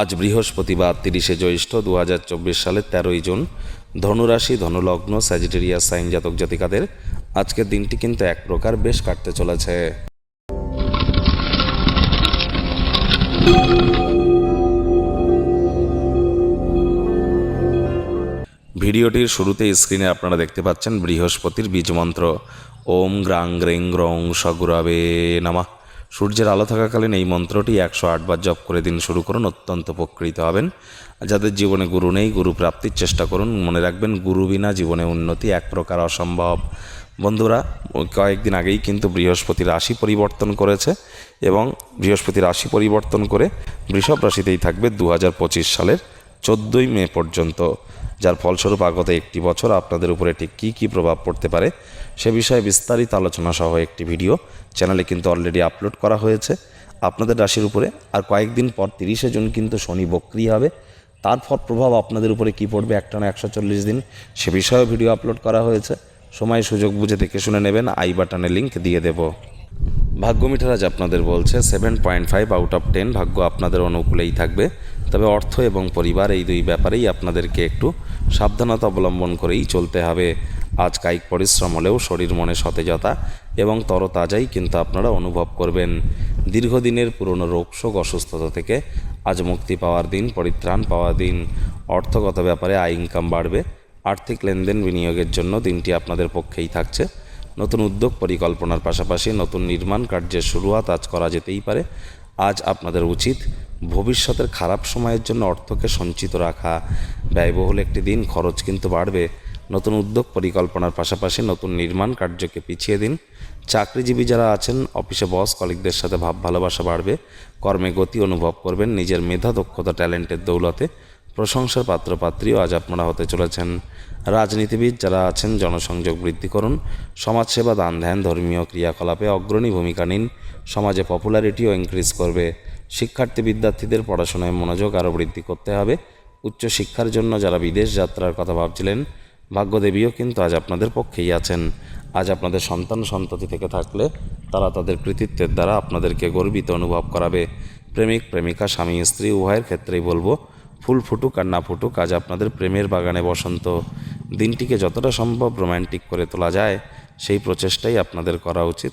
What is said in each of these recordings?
আজ বৃহস্পতিবার, তিরিশে জ্যৈষ্ঠ দু হাজার চব্বিশ সালের তেরোই জুন, ধনুরাশি, ধনুলগ্ন স্যাজিটেরিয়া সাইন জাতক জাতিকাদের আজকের দিনটি কিন্তু এক প্রকার বেশ কাটতে চলেছে। ভিডিওটির শুরুতে স্ক্রিনে আপনারা দেখতে পাচ্ছেন বৃহস্পতির বীজ মন্ত্র। ওম গ্রাং গ্রেং গ্রং সগুরাবে নামা। সূর্যের আলো থাকাকালীন এই মন্ত্রটি একশো আটবার জপ করে দিন শুরু করুন, অত্যন্ত উপকৃত হবেন। যাদের জীবনে গুরু নেই, গুরু প্রাপ্তির চেষ্টা করুন। মনে রাখবেন, গুরু বিনা জীবনে উন্নতি এক প্রকার অসম্ভব। বন্ধুরা, কয়েকদিন আগেই কিন্তু বৃহস্পতি রাশি পরিবর্তন করেছে এবং বৃহস্পতি রাশি পরিবর্তন করে বৃষভ রাশিতেই থাকবে দু হাজার পঁচিশ সালের চোদ্দোই মে পর্যন্ত। যার ফলস্বরূপ আগত একটি বছর আপনাদের উপরে ঠিক কী কী প্রভাব পড়তে পারে সে বিষয়ে বিস্তারিত আলোচনা সহ একটি ভিডিও চ্যানেলে কিন্তু অলরেডি আপলোড করা হয়েছে। আপনাদের রাশির উপরে আর কয়েকদিন পর তিরিশে জুন কিন্তু শনি বক্রি হবে। তারপর প্রভাব আপনাদের উপরে কী পড়বে একটানা একশো চল্লিশ দিন সে বিষয়েও ভিডিও আপলোড করা হয়েছে। সময় সুযোগ বুঝে দেখে শুনে নেবেন, আই বাটনে লিঙ্ক দিয়ে দেবো। ভাগ্য মিঠারাজ আপনাদের বলছে seven point five out of ten ভাগ্য আপনাদের অনুকূলেই থাকবে। তবে অর্থ এবং পরিবার এই দুই ব্যাপারেই আপনাদেরকে একটু সাবধানতা অবলম্বন করেই চলতে হবে। আজ কায়িক পরিশ্রম হলেও শরীর মনে সতেজতা এবং তরতাজাই কিন্তু আপনারা অনুভব করবেন। দীর্ঘদিনের পুরনো রোগশোক অসুস্থতা থেকে আজ মুক্তি পাওয়ার দিন, পরিত্রাণ পাওয়ার দিন। অর্থগত ব্যাপারে আয় ইনকাম বাড়বে। আর্থিক লেনদেন বিনিয়োগের জন্য দিনটি আপনাদের পক্ষেই থাকছে। নতুন উদ্যোগ পরিকল্পনার পাশাপাশি নতুন নির্মাণ কার্যের শুরুয়াত আজ করা যেতেই পারে। আজ আপনাদের উচিত ভবিষ্যতের খারাপ সময়ের জন্য অর্থকে সঞ্চিত রাখা। ব্যয়বহুল একটি দিন, খরচ কিন্তু বাড়বে। নতুন উদ্যোগ পরিকল্পনার পাশাপাশি নতুন নির্মাণ কার্যকে পিছিয়ে দিন। চাকরিজীবী যারা আছেন, অফিসে বস, কলিগদের সাথে ভাব ভালোবাসা বাড়বে। কর্মে গতি অনুভব করবেন, নিজের মেধা, দক্ষতা, ট্যালেন্টের দৌলতে। প্রশংসার পাত্রপাত্রীও আজ আপনারা হতে চলেছেন। রাজনীতিবিদ যারা আছেন, জনসংযোগ বৃদ্ধি করুন। সমাজসেবা, দান ধ্যান, ধর্মীয় ক্রিয়াকলাপে অগ্রণী ভূমিকা নিন। সমাজে পপুলারিটিও ইনক্রিজ করবে। শিক্ষার্থী বিদ্যার্থীদের পড়াশোনায় মনোযোগ আরও বৃদ্ধি করতে হবে। উচ্চ শিক্ষার জন্য যারা বিদেশ যাত্রার কথা ভাবছিলেন, ভাগ্যদেবীও কিন্তু আজ আপনাদের পক্ষেই আছেন। আজ আপনাদের সন্তান সন্ততি থেকে থাকলে তারা তাদের কৃতিত্বের দ্বারা আপনাদেরকে গর্বিত অনুভব করাবে। প্রেমিক, প্রেমিকা, স্বামী, স্ত্রী, উভয়ের ক্ষেত্রেই বলব, ফুল ফুটুক আর না ফুটুক আজ আপনাদের প্রেমের বাগানে বসন্ত। দিনটিকে যতটা সম্ভব রোম্যান্টিক করে তোলা যায়, সেই প্রচেষ্টাই আপনাদের করা উচিত।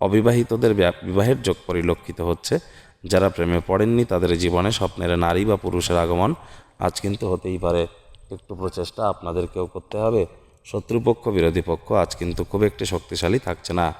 অবিবাহিতদের বিবাহের যোগ পরিলক্ষিত হচ্ছে। যারা প্রেমে পড়েননি তাদের জীবনে স্বপ্নের নারী বা পুরুষের আগমন আজ কিন্তু হতেই পারে। একটু প্রচেষ্টা আপনাদেরকেও করতে হবে। শত্রুপক্ষ, বিরোধী পক্ষ আজ কিন্তু খুব একটি শক্তিশালী থাকছে না।